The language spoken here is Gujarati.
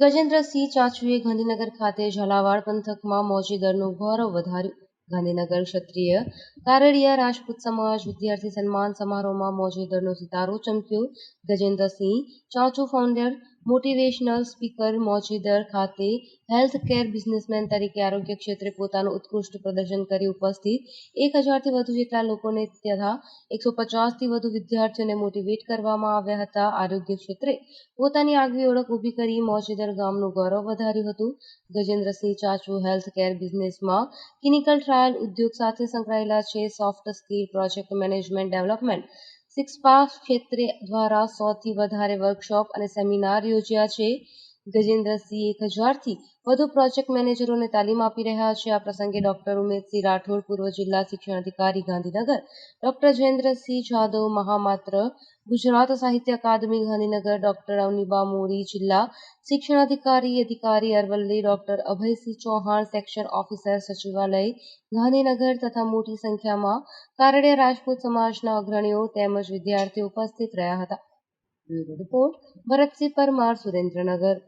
ગજેન્દ્રસિંહ ચાચુએ ગાંધીનગર ખાતે ઝાલાવાડ પંથકમાં મોજી દરનું ગૌરવ વધાર્યું. ગાંધીનગર ક્ષત્રિય કારડિયા રાજપૂત સમાજ વિદ્યાર્થી સન્માન સમારોહમાં મોજી દરનો સિતારો ચમક્યો. Gajendrasinh Chachu founder motivational speaker Mojidar ખાતે હેલ્થ કેર બિઝનેસમેન તરીકે આરોગ્ય ક્ષેત્રે પોતાનું ઉત્કૃષ્ટ પ્રદર્શન કરી ઉપસ્થિત. એક હજારથી વધુ જેટલા લોકોને તથા એકસો પચાસથી વધુ વિદ્યાર્થીઓને મોટિવેટ કરવામાં આવ્યા હતા આરોગ્ય ક્ષેત્રે. પોતાની આગવી ઓળખ ઊભી કરી મોજીદર ગામનું ગૌરવ વધાર્યું હતું. ગજેન્દ્રસિંહ ચાચુ હેલ્થ કેર બિઝનેસમાં ક્લિનિકલ ટ્રાયલ ઉદ્યોગ સાથે સંકળાયેલા છે. Soft skill project management development સિક્સપા ક્ષેત્રે દ્વારા સૌથી વધારે વર્કશોપ અને સેમિનાર યોજ્યા છે. ગજેન્દ્રસિંહ એક હજારથી વધુ પ્રોજેક્ટ મેનેજરોને તાલીમ આપી રહ્યા છે. આ પ્રસંગે ડોક્ટર ઉમેદસિંહ રાઠોડ પૂર્વ જિલ્લા શિક્ષણાધિકારી ગાંધીનગર, ડોક્ટર જયેન્દ્રસિંહ જાદવ મહામાત્ર, ગુજરાત સાહિત્ય અકાદમી, ગાંધીનગર, ડોક્ટર અવનીબા મોરી જિલ્લા શિક્ષણાધિકારી અધિકારી Aravalli, doctor Abhaysinh Chauhan, section officer સચિવાલય, ગાંધીનગર તથા મોટી સંખ્યામાં કારડિયા રાજપૂત સમાજના અગ્રણીઓ તેમજ વિદ્યાર્થીઓ ઉપસ્થિત રહ્યા હતા. રિપોર્ટ, ભરતસિંહ પરમાર, સુરેન્દ્રનગર.